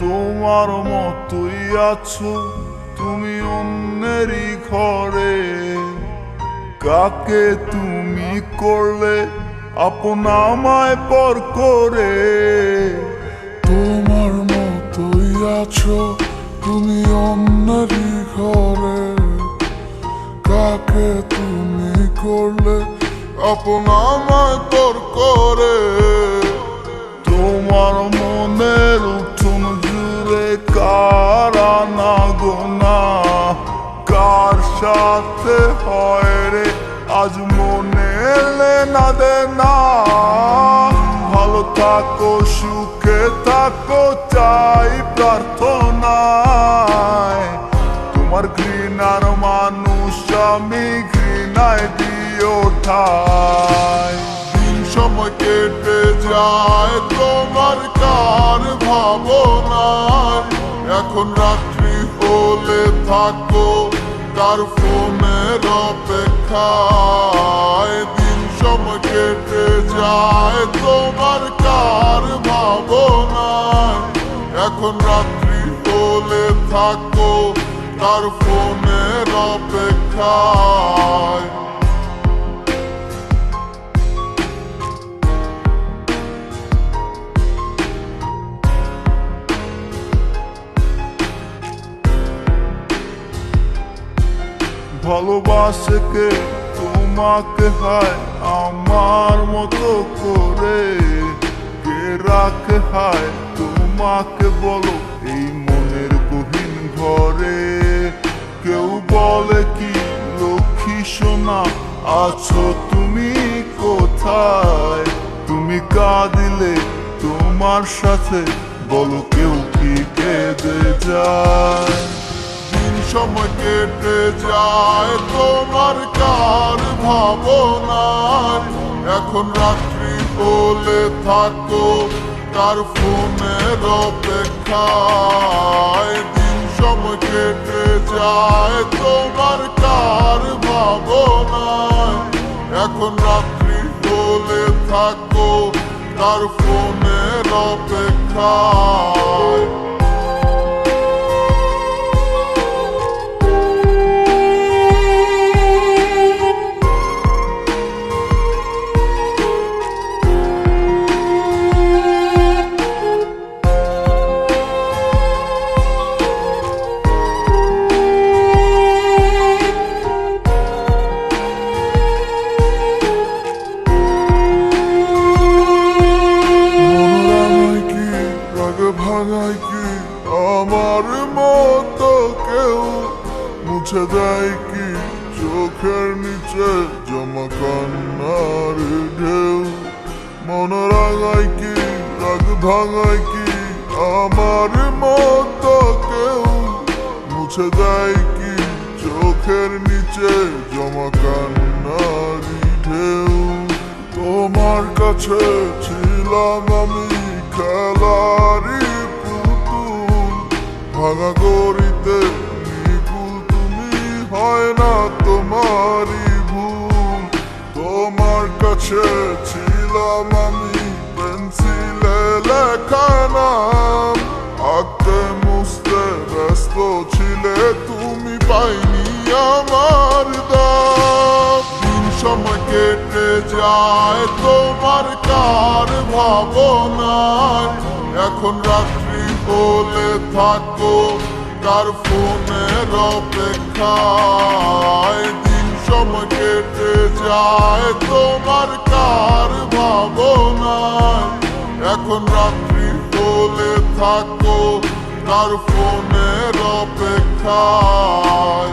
তোমার মতোই আছো, তুমি অন্যেরই ঘরে। কাকে তুমি করলে আপন আমায় পর করে? তোমার মতোই আছো, তুমি অন্যেরই ঘরে। কাকে তুমি করলে আপন আমায় তোর করে? তোমার মনের উঠুন আজ মনে না দে না। ভালো থাকো, সুখে থাকো, চাই প্রার্থনায়। তোমার ঘৃণার মানুষ আমি ঘৃণায় ঠাই দিন সময় কেটে যায় তোমার কার ভাবনায়। এখন রাত্রি হলে থাকো কার ফোনের অপেক্ষায় দিন সময় কেটে যায়। তোমার কার ভাবনায় এখন রাত্রি হলে থাকো, তার ফোনের অপেক্ষায়। ভালোবাসে কে তোমাকে হায়, আমার মতো করে কে রাখে হায়, তোমাকে বলো, এই মনের গহীন ঘরে কেউ বলে কি লক্ষ্মী সোনা, আছো তুমি কোথায়? তুমি কাঁদিলে তোমার সাথে, বলো কেউ কি কেঁদে যায়? সময় কেটে যায় তোমার কার ভাবনায়। এখন রাত্রি হলে থাকো কার ফোনের অপেক্ষায়। দিন সময় কেটে যায় তোমার কার ভাবনায়। এখন রাত্রি হলে থাকো, তার ফোনের অপেক্ষায়। মুছে দেয় কি? চোখের নিচে জমা কান্নার ঢেউ। মনোরাঙায় কি? রাগ ভাঙায় কি? আমার মতো কেউ। মুছে দেয় কি? চোখের নিচে জমা কান্নার ঢেউ। তোমার কাছে ছিলাম আমি খেলারি পুতুল। ভাঙা তুমি হয় না তোমারই ভুল। তোমার কাছে ছিলাম আমি পেন্সিলে লেখা নাম। আঁকতে মুছতে ব্যস্ত ছিলে, তুমি পাইনি আমার দাম। দিন সময় কেটে যায় তোমার কার ভাবনায়। এখন রাত্রি হলে থাকো কার ফোনের অপেক্ষায় দিন সময় কেটে যায় তোমার কার ভাবনায়। এখন রাত্রি বলে থাকো তার ফোনের অপেক্ষায়।